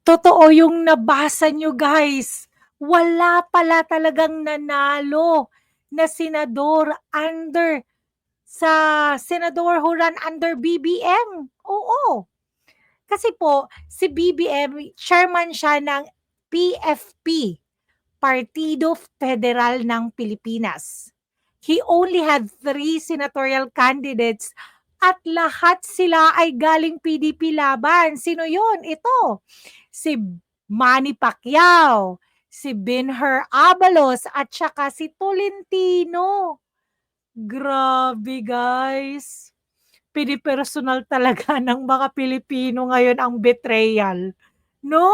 Totoo yung nabasa niyo guys. Wala pala talagang nanalo na senador under sa senador who ran under BBM. Oo. Kasi po, si BBM, chairman siya ng PFP, Partido Federal ng Pilipinas. He only had three senatorial candidates at lahat sila ay galing PDP laban. Sino yun? Ito, si Manny Pacquiao, si Binher Abalos, at saka si Tolentino. Grabe guys. Pinipersonal talaga ng mga Pilipino ngayon ang betrayal. No?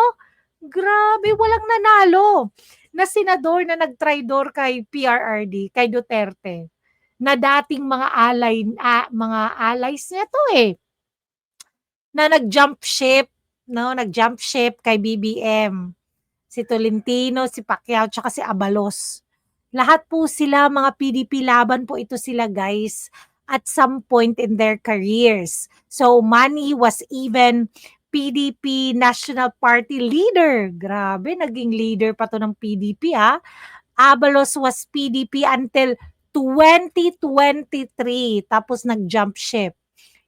Grabe, walang nanalo na senador na nagtraidor kay PRRD, kay Duterte, na dating mga alay, ah, mga allies niya to eh, na nag-jump ship, no? Nag-jump ship kay BBM. Si Tolentino, si Pacquiao, tsaka si Abalos. Lahat po sila, mga PDP laban po ito sila guys at some point in their careers. So Manny was even PDP National Party leader. Grabe, naging leader pa to ng PDP ha. Abalos was PDP until 2023 tapos nag-jump ship.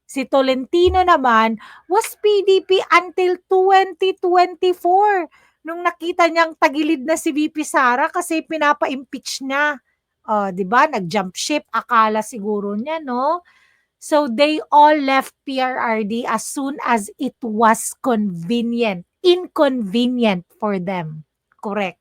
Si Tolentino naman was PDP until 2024 nung nakita niyang tagilid na si VP Sara kasi pinapa-impeach niya. Oh, 'di ba? Nag-jump ship akala siguro niya, no? So they all left PRRD as soon as it was convenient, inconvenient for them. Correct.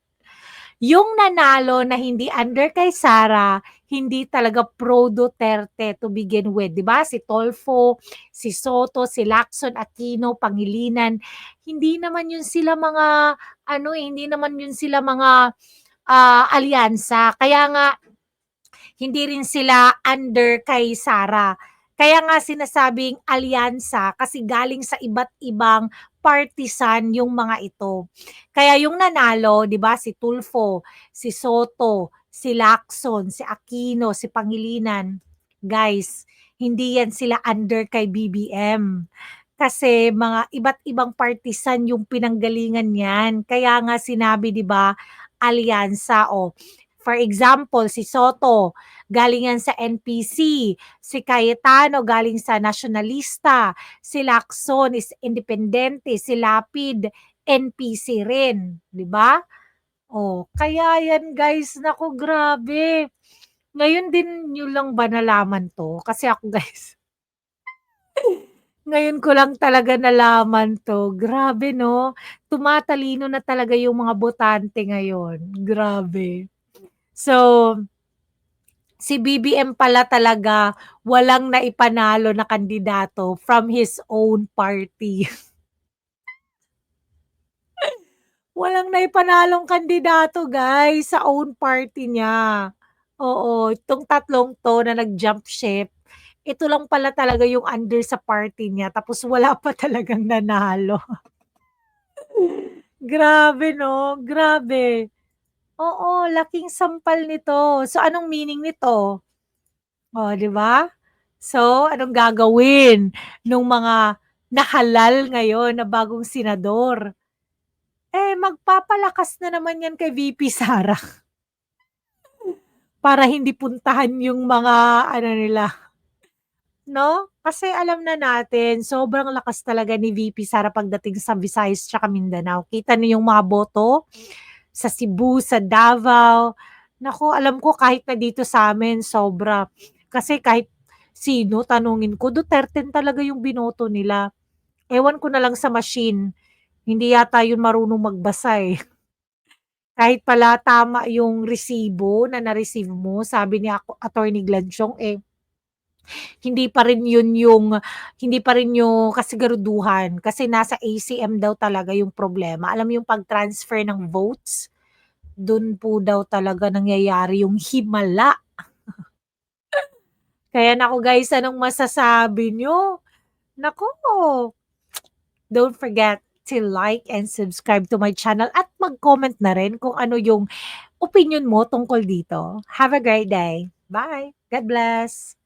Yung nanalo na hindi under kay Sara, hindi talaga pro Duterte to begin with, 'di ba? Si Tolfo, si Soto, si Lacson Aquino, Pangilinan, hindi naman yun sila mga ano eh, hindi naman yun sila mga uh, alyansa. Kaya nga hindi rin sila under kay Sara. Kaya nga sinasabing alyansa kasi galing sa iba't ibang partisan yung mga ito. Kaya yung nanalo, 'di ba, si Tulfo, si Soto, si Lacson, si Aquino, si Pangilinan. Guys, hindi yan sila under kay BBM. Kasi mga iba't ibang partisan yung pinanggalingan niyan. Kaya nga sinabi 'di ba, alyansa o For example, si Soto, galing yan sa NPC. Si Cayetano, galing sa Nationalista. Si Lacson is independente. Si Lapid, NPC rin. Di ba? Oh, kaya yan guys, nako grabe. Ngayon din nyo lang ba nalaman to? Kasi ako guys, ngayon ko lang talaga nalaman to. Grabe no? Tumatalino na talaga yung mga botante ngayon. Grabe. So, si BBM pala talaga walang naipanalo na kandidato from his own party. walang naipanalong kandidato guys sa own party niya. Oo, itong tatlong to na nag-jump ship, ito lang pala talaga yung under sa party niya tapos wala pa talagang nanalo. Grabe 'no, grabe. Oo, laking sampal nito. So, anong meaning nito? Oh, 'di ba? So, anong gagawin nung mga nahalal ngayon na bagong senador? Eh, magpapalakas na naman yan kay VP Sara. Para hindi puntahan yung mga ano nila. No? Kasi alam na natin, sobrang lakas talaga ni VP Sara pagdating sa Visayas tsaka Mindanao. Kita niyo yung mga boto sa Cebu, sa Davao. Naku, alam ko kahit na dito sa amin, sobra. Kasi kahit sino, tanungin ko, Duterte talaga yung binoto nila. Ewan ko na lang sa machine. Hindi yata yun marunong magbasa eh. Kahit pala tama yung resibo na na-receive mo, sabi ni Attorney Glanchong, eh, hindi pa rin yun yung hindi pa rin yung kasiguraduhan kasi nasa ACM daw talaga yung problema. Alam yung pag-transfer ng votes, dun po daw talaga nangyayari yung himala. Kaya nako guys, anong masasabi nyo? Nako, don't forget to like and subscribe to my channel at mag-comment na rin kung ano yung opinion mo tungkol dito. Have a great day. Bye. God bless.